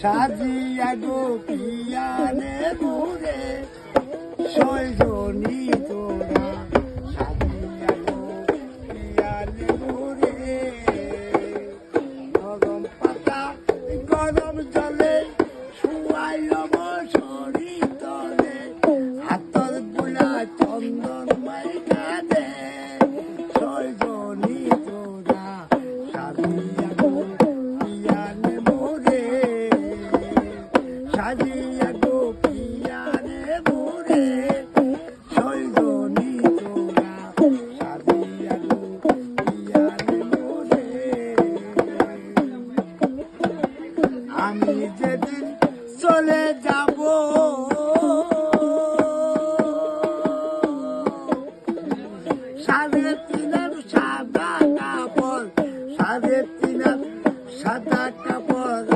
সাজিয়া গো পিয়ানে মোরে সজনী তোরা সাজিয়া গো মোরে গরম পাতা, গরম জলে শুয়াইলব শরীর তলে হাতরগুলা চন্দন মাইকা দে সজনী তোরা সাজিয়া আমি যেদিন চলে যাব সাড়ে তিনের সাদা কাপড় সাড়ে তিনের সাদা কাপড়